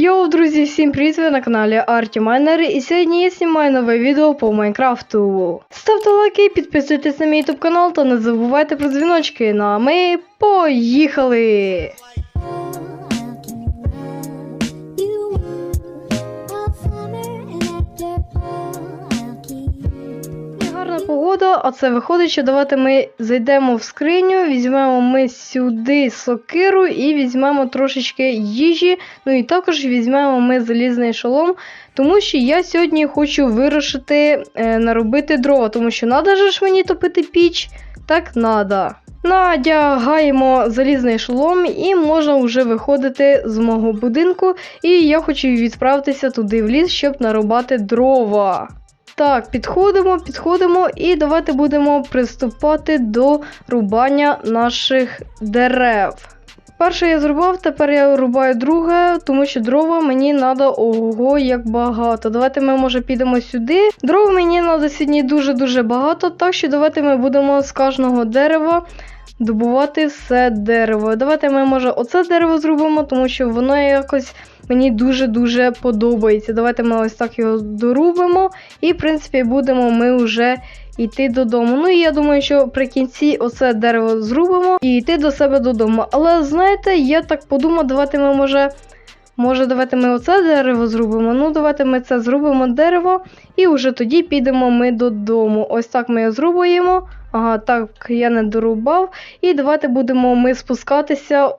Йоу, друзі, всім привіт! Ви на каналі Арті Майнери і сьогодні я знімаю нове відео по Майнкрафту. Ставте лайки, підписуйтесь на мій ютуб канал та не забувайте про дзвіночки. Ну а ми поїхали! Гарна а це виходить, що давайте ми зайдемо в скриню, візьмемо ми сюди сокиру і візьмемо трошечки їжі. Ну і також візьмемо ми залізний шолом, тому що я сьогодні хочу вирушити е, наробити дрова, тому що надо ж мені топити піч, так надо. Надягаємо залізний шолом і можна вже виходити з мого будинку. І я хочу відправитися туди в ліс, щоб нарубати дрова. Так, підходимо, підходимо, і давайте будемо приступати до рубання наших дерев. Перше я зрубав, тепер я рубаю друге, тому що дрова мені треба ого як багато. Давайте ми, може, підемо сюди. Дров мені треба сьогодні дуже-дуже багато, так що давайте ми будемо з кожного дерева добувати все дерево. Давайте ми, може, оце дерево зробимо, тому що воно якось мені дуже-дуже подобається. Давайте ми ось так його дорубимо, і, в принципі, будемо ми вже йти додому. Ну і я думаю, що при кінці оце дерево зрубимо і йти до себе додому. Але знаєте, я так подумав, давайте ми може. Може, давайте ми оце дерево зробимо. Ну, давайте ми це зробимо дерево, і вже тоді підемо ми додому. Ось так ми його зрубуємо. Ага, так, я не дорубав. І давайте будемо ми спускатися.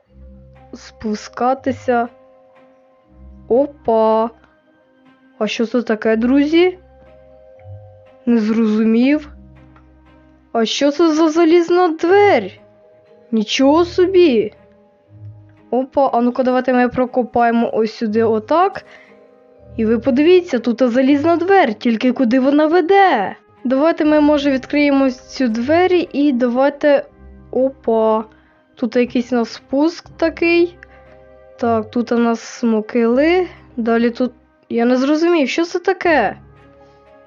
Спускатися. Опа. А що це таке, друзі? Не зрозумів. А що це за залізна двері? Нічого собі. Опа, а ну-ка давайте ми прокопаємо ось сюди отак. І ви подивіться, тут залізна двері, тільки куди вона веде. Давайте ми, може, відкриємо цю двері і давайте. Опа. Тут якийсь у нас спуск такий. Так, тут у нас могили. Далі тут. Я не зрозумів, що це таке?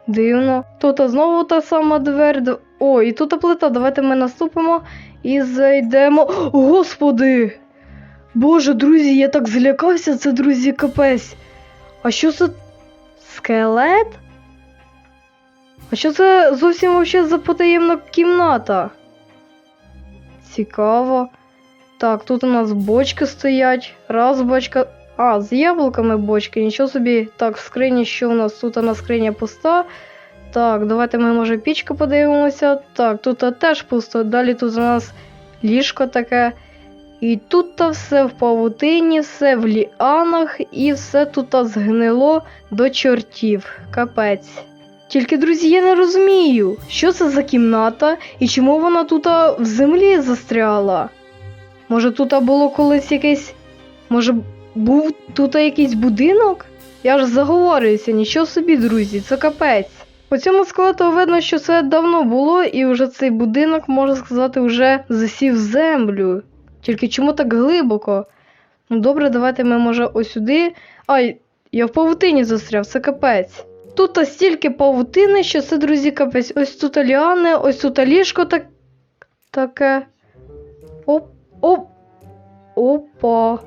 Дивно. Тут знову та сама двері. О, і тут плита. Давайте ми наступимо і зайдемо. Господи! Боже, друзі, я так злякався, це друзі капець. А що це? Скелет? А що це зовсім вообще за потаємна кімната? Цікаво. Так, тут у нас бочки стоять. Раз бочка. А, з яблуками бочки, нічого собі. Так, в скрині, що у нас? Тут нас скриня пуста. Так, давайте ми, може, пічку подивимося. Так, тут теж пусто. Далі тут у нас ліжко таке. І тут та все в павутині, все в ліанах, і все тут згнило до чортів. Капець. Тільки, друзі, я не розумію, що це за кімната і чому вона тут в землі застряла. Може, тут було колись якесь. Може, був тут якийсь будинок? Я ж заговорююся, нічого собі, друзі, це капець. По цьому скелету видно, що це давно було, і вже цей будинок, можна сказати, вже засів землю. Тільки чому так глибоко? Ну добре, давайте ми, може, ось сюди. Ай, я в павутині застряв, це капець. Тут стільки павутини, що це, друзі, капець. Ось тут ліани, ось тут ліжко так... таке. Оп, оп. Опа.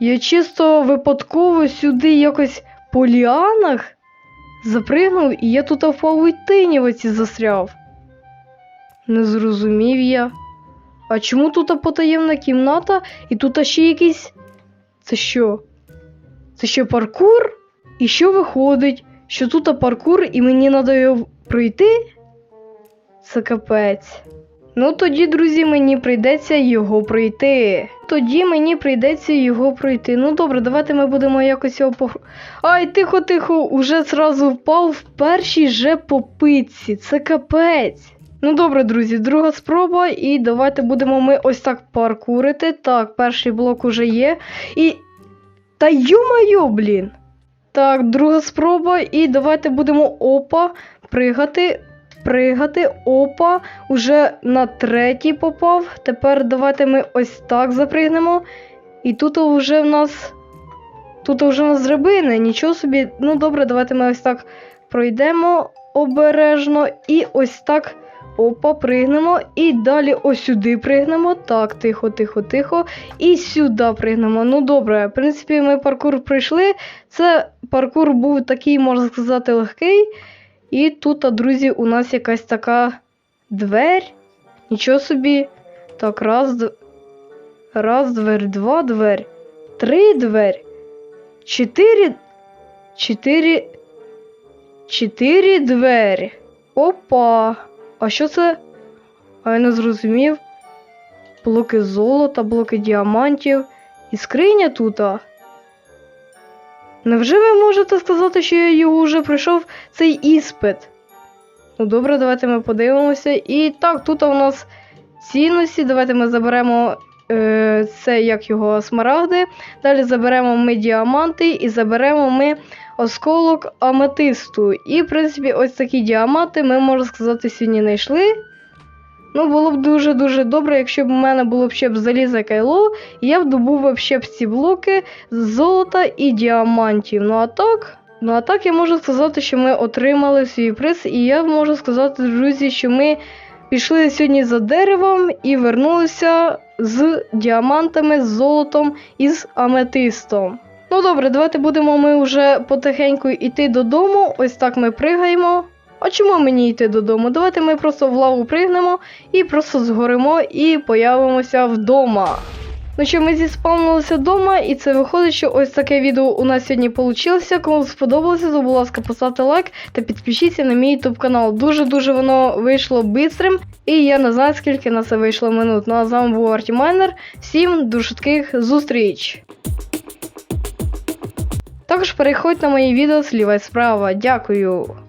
Я чисто випадково сюди якось по ліанах запригнув, і я тут в павутині в оці застряв. Не зрозумів я. А чому тут потаємна кімната і тут ще якийсь. Це що? Це що паркур? І що виходить? Що тут паркур і мені треба його пройти? Це капець. Ну тоді, друзі, мені прийдеться його пройти. Тоді мені прийдеться його пройти. Ну добре, давайте ми будемо якось його по. Ай, тихо, тихо, уже зразу впав в першій же попитці. Це капець. Ну добре, друзі, друга спроба, і давайте будемо ми ось так паркурити. Так, перший блок уже є. І. Та йо-майо, блін! Так, друга спроба, і давайте будемо опа, пригати, пригати, опа. Уже на третій попав. Тепер давайте ми ось так запригнемо. І тут вже в нас. Тут вже в нас драбини, нічого собі. Ну добре, давайте ми ось так пройдемо обережно і ось так Опа, пригнемо. І далі ось сюди пригнемо. Так, тихо, тихо, тихо. І сюди пригнемо. Ну добре, в принципі, ми паркур пройшли. Це паркур був такий, можна сказати, легкий. І тут, а, друзі, у нас якась така дверь. Нічого собі. Так, раз, д... раз, двері, два двері, три двері, чотири. Чотири. Чотири двері. Опа. А що це? А я не зрозумів. Блоки золота, блоки діамантів. І скриня тут. Невже ви можете сказати, що я його вже пройшов цей іспит? Ну добре, давайте ми подивимося. І так, тут у нас цінності. Давайте ми заберемо е, це як його смарагди. Далі заберемо ми діаманти і заберемо ми осколок аметисту. І, в принципі, ось такі діаманти ми, можна сказати, сьогодні знайшли. Ну, було б дуже-дуже добре, якщо б у мене було б ще б заліза кайло, я б добув ще б ці блоки з золота і діамантів. Ну а так. Ну а так я можу сказати, що ми отримали свій приз, і я можу сказати, друзі, що ми пішли сьогодні за деревом і вернулися з діамантами, з золотом і з аметистом. Ну добре, давайте будемо ми вже потихеньку йти додому. Ось так ми пригаємо. А чому мені йти додому? Давайте ми просто в лаву пригнемо і просто згоримо і появимося вдома. Ну що, ми зіспавнилися вдома, і це виходить, що ось таке відео у нас сьогодні вийшло. Кому сподобалося, то, будь ласка, поставте лайк та підпишіться на мій YouTube канал. Дуже-дуже воно вийшло бистрим, і я не знаю, скільки на це вийшло минут. Ну а з вами був Артімайнер. Всім до швидких зустріч! Також переходьте на мої відео зліва і справа. Дякую!